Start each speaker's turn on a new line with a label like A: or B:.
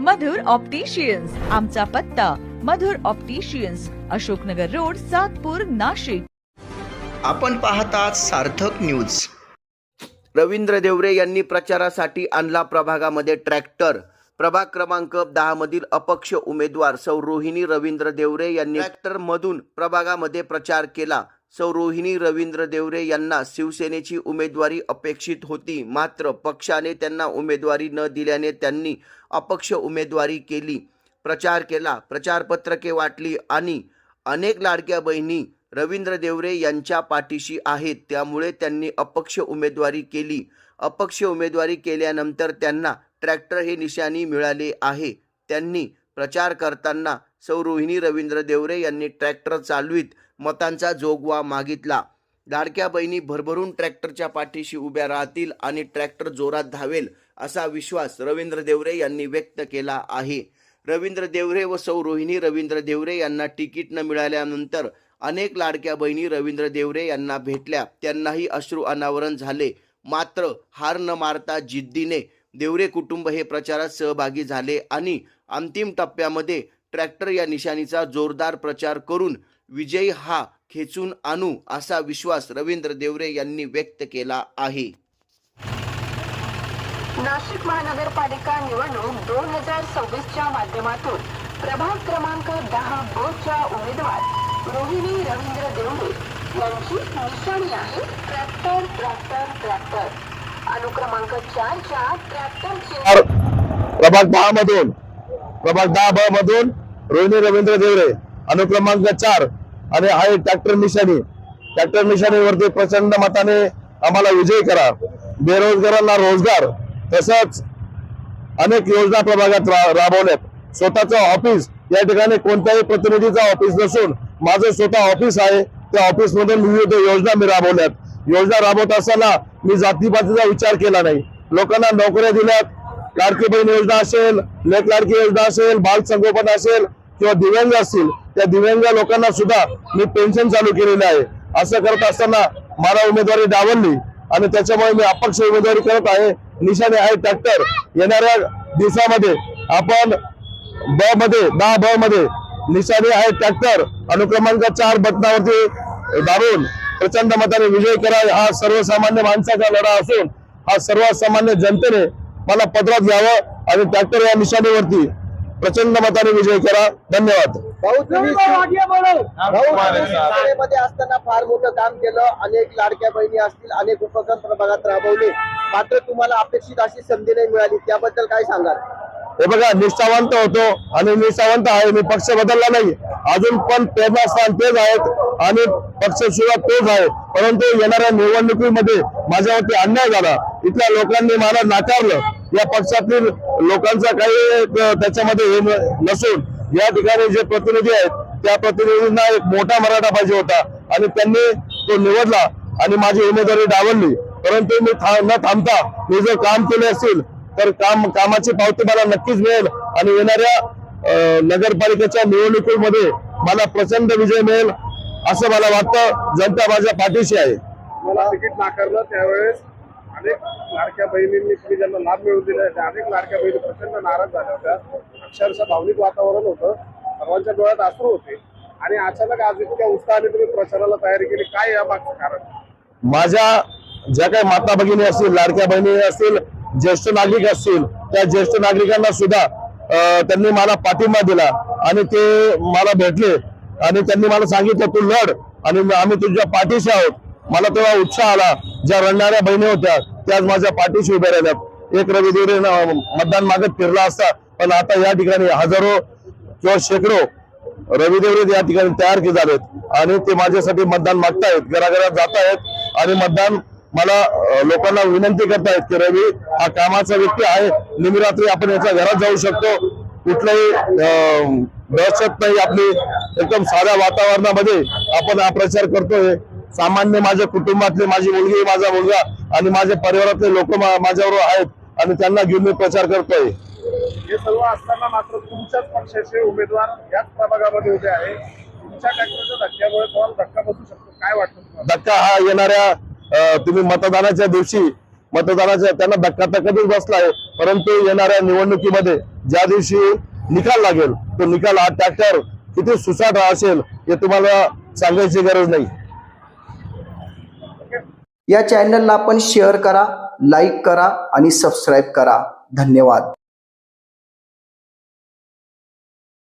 A: मधुर opticians. आमचा पत्ता Madhur opticians Ashoknagar road Satpur Nashik.
B: आपण पाहतात सार्थक न्यूज.
C: रवींद्र देवरे यांनी प्रचारासाठी आणला प्रभागामध्ये ट्रॅक्टर. प्रभाग क्रमांक दहा मधील अपक्ष उमेदवार सौ रोहिणी रवींद्र देवरे यांनी ट्रॅक्टर मधून प्रभागामध्ये प्रचार केला. सौ रोहिणी रवींद्र देवरे यांना शिवसेनेची उमेदवारी अपेक्षित होती. मात्र पक्षाने त्यांना उमेदवारी न दिल्याने त्यांनी अपक्ष उमेदवारी केली. प्रचार केला. प्रचारपत्रके वाटली आणि अनेक लाडक्या बहिणी रवींद्र देवरे यांच्या पाठीशी आहेत. त्यामुळे त्यांनी अपक्ष उमेदवारी केली. अपक्ष उमेदवारी केल्यानंतर त्यांना ट्रॅक्टर हे निशाणी मिळाले आहे. त्यांनी प्रचार करताना सौ रोहिणी रवींद्र देवरे यांनी ट्रॅक्टर चालवीत मतांचा जोगवा मागितला. लाडक्या बहिणी भरभरून ट्रॅक्टरच्या पाठीशी उभ्या राहतील आणि ट्रॅक्टर जोरात धावेल असा विश्वास रवींद्र देवरे यांनी व्यक्त केला आहे. रवींद्र देवरे व सौ रोहिणी रवींद्र देवरे यांना तिकीट न मिळाल्यानंतर अनेक लाडक्या बहिणी रवींद्र देवरे यांना भेटल्या. त्यांनाही अश्रू अनावरण झाले. मात्र हार न मारता जिद्दीने देवरे कुटुंब हे प्रचारात सहभागी झाले आणि अंतिम टप्प्यामध्ये ट्रॅक्टर या निशाणीचा जोरदार प्रचार करून विजयी हा खेचून आणू असा विश्वास रवींद्र देवरे यांनी व्यक्त केला आहे.
D: नाशिक महानगरपालिका निवडणूक दोन हजार सव्वीसच्या माध्यमातून प्रभाग क्रमांक दहा ब च्या उमेदवार रोहिणी रवींद्र देवरे यांची निशाणी आहे ट्रॅक्टर ट्रॅक्टर ट्रॅक्टर. अनुक्रमांक चारच्या ट्रॅक्टरचे
E: प्रभाग दहा मधून. प्रभाग दहा ब मधून रोहिणी रवींद्र देवरे अनुक्रमांक चार. आणि आहे ट्रॅक्टर निशाणी ट्रॅक्टर निशाणीवरती प्रचंड मताने आम्हाला विजयी करा. बेरोजगारांना रोजगार तसंच अनेक योजना प्रभागात रा- राबवल्यात. स्वतःचं ऑफिस या ठिकाणी कोणत्याही प्रतिनिधीचं ऑफिस नसून माझं स्वतः ऑफिस आहे. त्या ऑफिस मधून विविध योजना मी राबवल्यात. योजना राबवत असताना मी जातीपातीचा विचार केला नाही. लोकांना नोकऱ्या दिल्यात. लाडकी बहीण योजना असेल लेख लाडकी योजना असेल बाल संगोपन असेल किंवा दिव्यांग असतील त्या दिव्यांग लोकांना सुद्धा मी पेन्शन चालू केलेलं आहे. असं करत असताना मला उमेदवारी डावलली आणि त्याच्यामुळे मी अपक्ष उमेदवारी करत आहे. निशाने आहे ट्रॅक्टर येणाऱ्या दिवसामध्ये आपण ब मध्ये दहा ब मध्ये निशाने आहे ट्रॅक्टर अनुक्रमांक चार बटनावरती दाबून प्रचंड मताने विजय करा हा सर्वसामान्य माणसाचा लढा असून हा सर्वसामान्य जनतेने मला पत्रात घ्यावं आणि ट्रॅक्टर या निशाणीवरती प्रचंड मताने विजय करा. धन्यवाद.
B: असताना फार मोठं काम केलं. अनेक लाडक्या बहिणी असतील अनेक उपक्रम प्रभागात राबवले. मात्र तुम्हाला अपेक्षित अशी संधी नाही मिळाली. त्याबद्दल काय सांगाल?
E: हे बघा निष्ठावंत होतो आणि निष्ठावंत आहे. मी पक्ष बदलला नाही. अजून पण प्रेरणास्थान तेच आहेत आणि पक्ष सुद्धा तोच आहे. परंतु येणाऱ्या निवडणुकीमध्ये माझ्यावरती अन्याय झाला. इथल्या लोकांनी मला नाकारलं. या पक्षातील लोकांचा काही त्याच्यामध्ये हे नसून या ठिकाणी जे प्रतिनिधी आहेत त्या प्रतिनिधींना एक मोठा मराठा पाहिजे होता आणि त्यांनी तो निवडला आणि माझी उमेदवारी डावलली. परंतु मी था- न थांबता मी जर काम केले असतील तर काम कामाची पावती मला नक्कीच मिळेल. आणि येणाऱ्या नगरपालिकेच्या निवडणुकीमध्ये मला प्रचंड विजय मिळेल असं मला वाटतं. जनता माझ्या पाठीशी आहे.
F: मला तिकीट नाकारलं त्यावेळेस अनेक लाडक्या बहिणींनी तुम्ही ज्यांना लाभ मिळवून दिला त्या अनेक लाडक्या बहिणी प्रचंड नाराज झाल्या होत्या. अक्षरशः भावनिक वातावरण होतं. सर्वांच्या डोळ्यात अश्रू होते. आणि अचानक आज इतक्या उत्साहाने तुम्ही प्रचाराला तयारी केली. काय या मागचं कारण?
E: माझ्या ज्या काही माता भगिनी असतील लाडक्या बहिणी असतील ज्येष्ठ नागरिक असतील त्या ज्येष्ठ नागरिकांना सुद्धा त्यांनी मला पाठिंबा दिला आणि ते मला भेटले आणि त्यांनी मला सांगितलं तू लढ आणि आम्ही तुझ्या पाठीशी आहोत. मला तेव्हा उत्साह आला ज्या रडणाऱ्या बहिणी होत्या त्याच माझ्या पाठीशी उभ्या राहिल्यात. एक रवी मतदान मागत फिरला असता पण आता या ठिकाणी हजारो किंवा शेकडो रविदेवरे या ठिकाणी तयार केले झालेत आणि ते माझ्यासाठी मतदान मागतायत घराघरात जात आहेत आणि मतदान मला लोकांना विनंती करतायत की रवी हा कामाचा व्यक्ती आहे. निमिरात्री आपण याच्या घरात जाऊ शकतो. कुठलाही दहशत नाही आपली. एकदम साध्या वातावरणामध्ये आपण हा प्रचार करतोय. सामान्य माझ्या कुटुंबातले माझी मुलगी माझा मुलगा आणि माझ्या परिवारातले लोक माझ्याबरोबर आहेत आणि त्यांना घेऊन मी प्रचार करतोय.
F: हे सर्व असताना मात्र तुमच्याच पक्षाचे उमेदवार याच प्रभागामध्ये उभे आहे तुमच्या धक्क्यामुळे तुम्हाला धक्का बसू शकतो. काय वाटतं
E: धक्का हा येणाऱ्या तुम्ही मतदानाच्या दिवशी मतदानाच्या त्यांना धक्का तर बसला बसलाय परंतु येणाऱ्या निवडणुकीमध्ये ज्या दिवशी निकाल लागेल तो निकाल हा ट्रॅक्टर किती सुसाट असेल हे तुम्हाला सांगायची गरज नाही.
G: या चॅनलला आपण शेअर करा लाईक करा आणि सबस्क्राईब करा. धन्यवाद.